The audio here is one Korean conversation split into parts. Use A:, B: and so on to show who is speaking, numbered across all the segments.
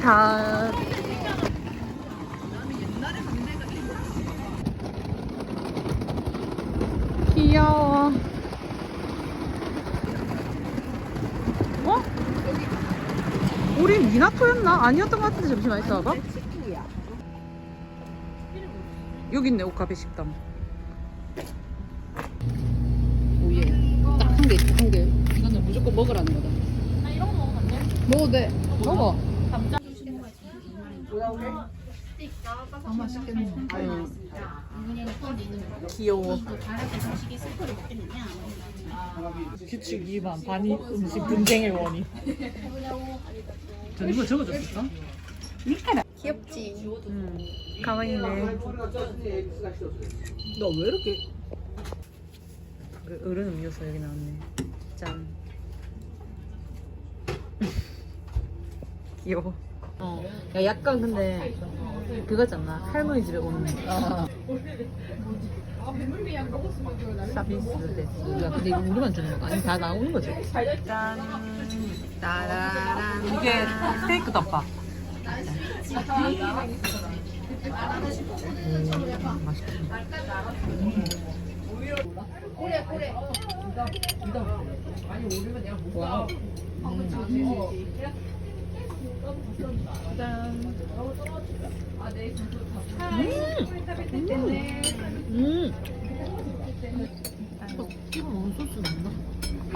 A: 다. 귀여워. 어? 우리 미나토였나? 아니었던 것 같은데 잠시만 있어봐 여기 있네 오카베 식당. 오예. 딱 한 개 있어 한개. 이거는 무조건 먹으라는 거다. 먹어도 돼. 먹어 아 맛있겠네. 귀여워.
B: 규칙 위반 반이 음식 분쟁의 원인. 저 이거 적어줬었어?
A: 귀엽지? 음. 가만히네.
B: 너왜 이렇게
A: 그 어른 음료수 여기 나왔네. 짠. 귀여워 어. 야 약간 근데 그거잖아. 할머니 집에 오는
B: 아,
A: 서비스 됐어. 야 근데 이거 우리만 주는 거 아니 다 나오는 거지? 짠. 따라란 이게 스테이크 덮밥 음, 맛있겠다. 와우 음.
B: 소스?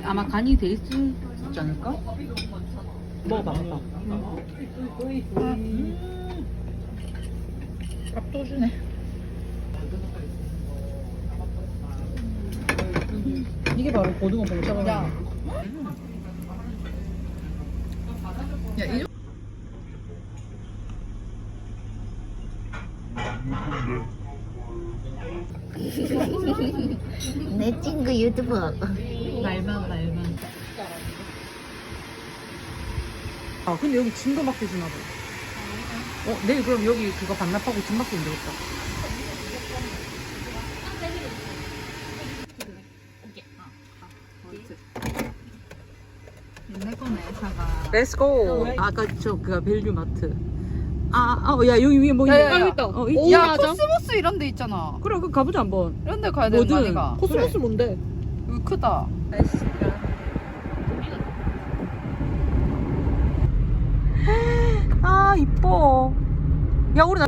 A: 아마 간이 돼 있지 않을까?
B: 먹어봐, 먹어봐. 밥도 주네.
A: 이게 바로 고등어 봉짜가
B: 야. 야, 이
C: 내 친구 유튜브
B: 날만, 날만.
A: 아 근데 여기 짐도 맡겨주나 봐. 어 내일 그럼 여기 그거 반납하고 짐 맡기면 되겠다.
B: 옛날 거네, 사가.
A: Let's go. 아까 저그 벨류 마트. 아 아 야 여기 위에 뭐
B: 야, 야,
A: 있네.
B: 야. 있다.
A: 어 있지.
B: 야, 코스모스 이런 데 있잖아.
A: 그래 그 가보자 한번.
B: 이런 데 가야 되는 거
A: 뭐든.
B: 아니가?
A: 코스모스
B: 뭔데? 이거 크다.
A: 아 이뻐. 야 우리 나.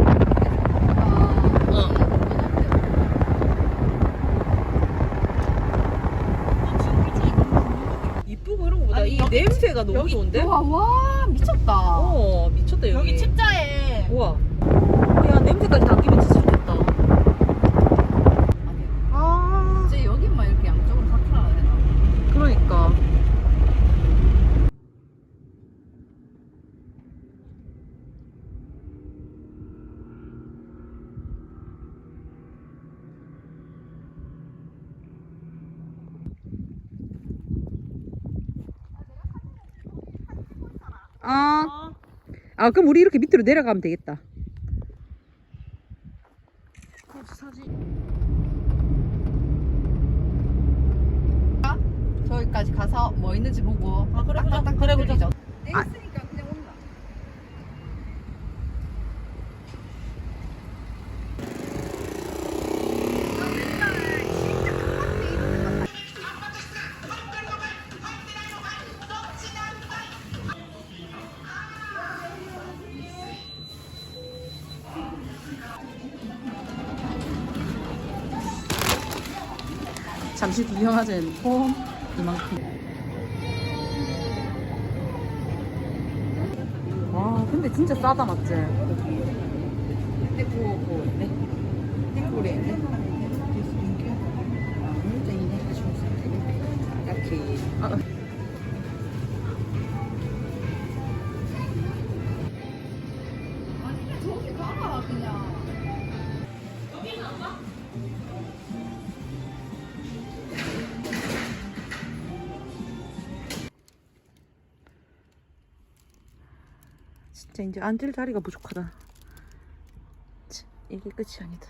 A: 이쁘고 이런 거보다 이 냄새가 너무 좋은데?
B: 와, 와, 미쳤다.
A: 어 미 쳤다 여기.
B: 여기 칩자에.
A: 우와. 야 냄새까지 담기면 진짜 좋겠다. 아
B: 이제 여기만 이렇게 양쪽으로 사투라야 되나?
A: 그러니까. 아. 아, 그럼 우리 이렇게 밑으로 내려가면 되겠다.
B: 저기까지 가서 뭐 있는지 보고 아 그래 그래 그래 그래 내
A: 아. 잠시 구경하자는 폼 이만큼. 와, 근데 진짜 싸다 맞지?
B: 해구고 네 해구래
A: 이렇게. 아,
B: 저기 가라 그냥
A: 진짜 이제 앉을 자리가 부족하다. 참, 이게 끝이 아니다.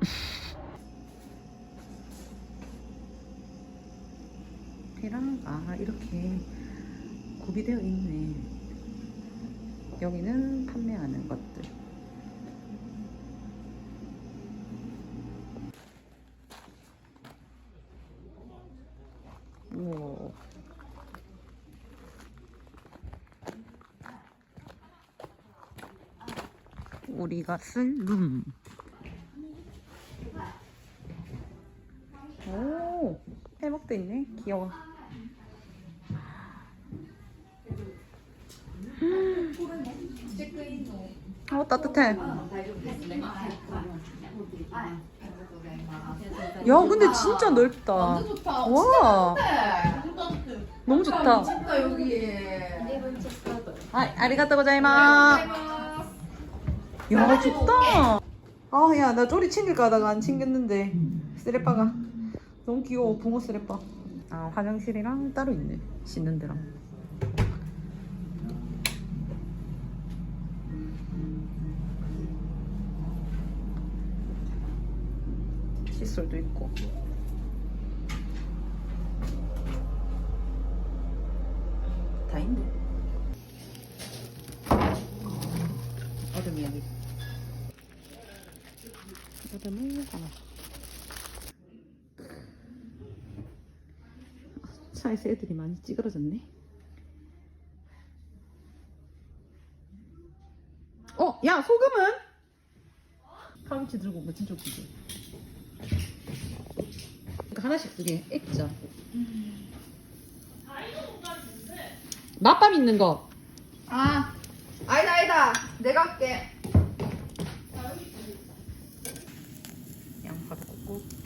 A: 계란가 아 이렇게 구비되어 있네. 여기는 판매하는 것들. 우와. 우리가 쓸 룸. 오, 해먹도 있네. 귀여워. 어, 따뜻해. 야, 근데 진짜 넓다. 와, 너무 좋다. 아, 아리가또 고자이마. 야, 좋다. 아, 야, 나 쪼리 챙길까 하다가 안 챙겼는데. 쓰레빠가. 너무 귀여워, 붕어 쓰레빠. 아, 화장실이랑 따로 있네. 씻는 데랑. 칫솔도 있고. 다 있네. 얼음 이야기. 얼음을 담아. 차에서 애들이 많이 찌그러졌네. 어, 야 소금은? 파김치 들고 온거 진짜 웃기지. 그러니까 하나씩 두개 액자. 맛밤 있는 거.
B: 아, 아니다, 아니다. 내가 할게.
A: 양파도 꽂고.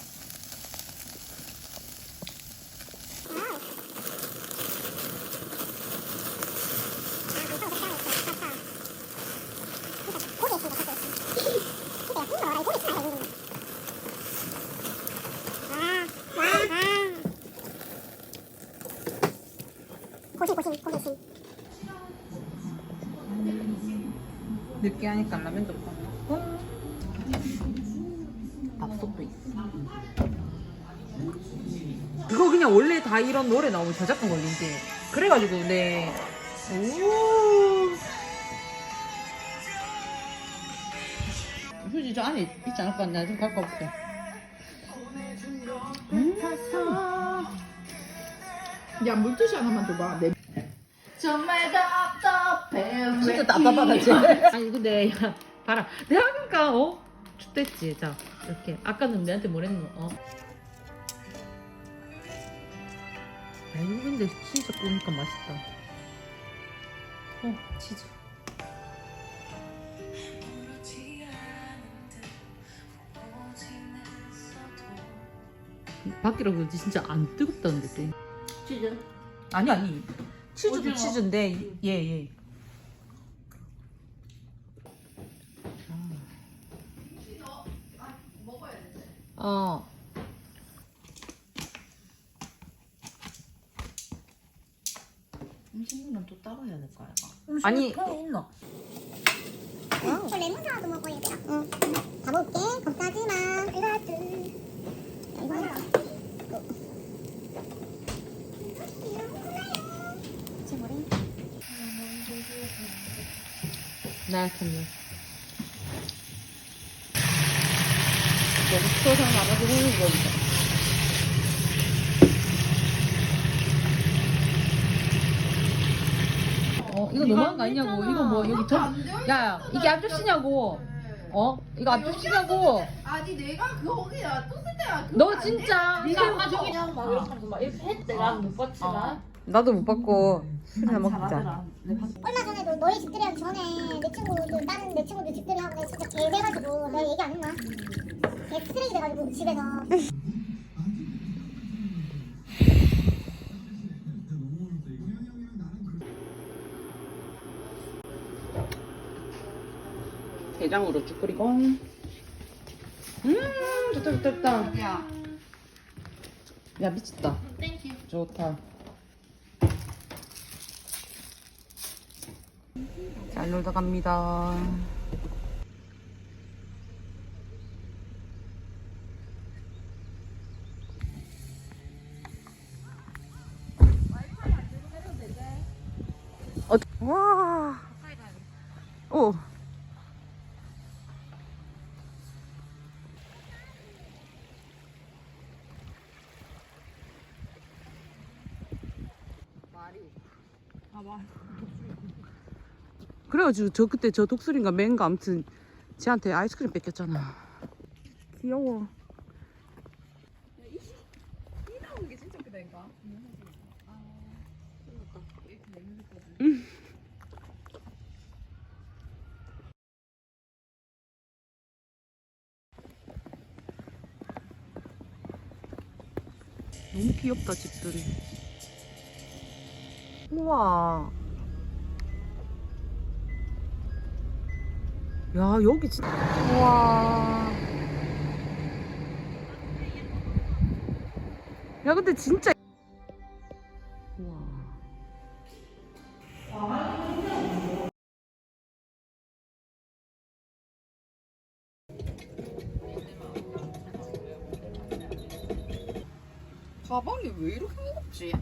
A: 늦게 하니까 라면도 먹고 밥솥도 있어. 그거 그냥 원래 다 이런 노래 나오면 저작권 걸린대. 그래가지고 네. 오. 휴지 저 안에 있- 있지 않을까? 나좀 갖고 올게. 음.
B: 야, 물티슈 하나만 줘봐. 내... 정말 답답해.
A: 진짜 답답하다지. 아니 근데 야 봐라. 내가 그러니까 어? 춥댔지 자 이렇게. 아까는 내한테 뭐랬노? 어. 아이고 근데 진짜 구우니까 맛있다. 어 치즈. 밖이라 그런지? 진짜 안 뜨겁다는데 또.
B: 치즈.
A: 아니 아니. 치즈도
B: 오징어.
A: 치즈인데 예예 어.
D: 음식물은 또 따로 해야 될 거야
A: 아니.
D: 있나? 저 레몬 사와도 먹어야 돼요. 응 가볼게. 걱정하지 마. 이거 둘 이거 하나 제 머리
A: 나약했네 나가지고 오는 거니까 어 이거 너무한 거 아니냐고 이거 뭐 여기 전 야야 이게 아저씨냐고
B: 어? 이거 안 뜯기냐고.
E: 아니 내가 거기 놔뒀을 때야.
B: 너 진짜.
F: 네가 가지고 그냥 막 이렇게 하면서 막 이렇게 했대. 나는 못 봤지만.
A: 나도 못 받고 술이나 먹자.
D: 얼마 전에도 너희 집들이 하기 전에 내 친구들 다른 내 친구들 집들이 하고 내가 진짜 개 돼가지고 내가 얘기 안 했나? 개 쓰레기 돼가지고 집에서
A: 게장으로 쭉 끓이고. 음, 좋다, 좋다, 좋다.
B: 야.
A: 야, 미쳤다. 좋다. 잘 놀다 갑니다. 그래가지고 저 그때 저 독수리인가 맹가 아무튼 쟤한테 아이스크림 뺏겼잖아. 귀여워. 너무 귀엽다 집들이. 우와. 야 여기 진짜. 우와. 야 근데 진짜. 우와
B: 가방이 왜 이렇게 무겁지?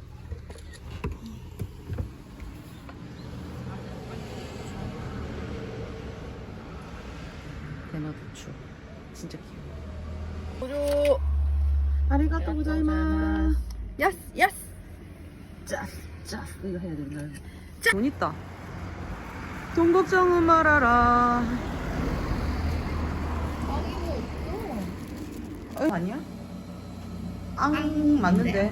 A: 대마도추 진짜 귀여워.
B: 보조.
A: 아리가또 고자이마스
B: 야스 야스.
A: 짜스 짜스 이거 해야 된다. 돈 있다. 돈 걱정은 말아라. 어, 아니야? 앙 맞는데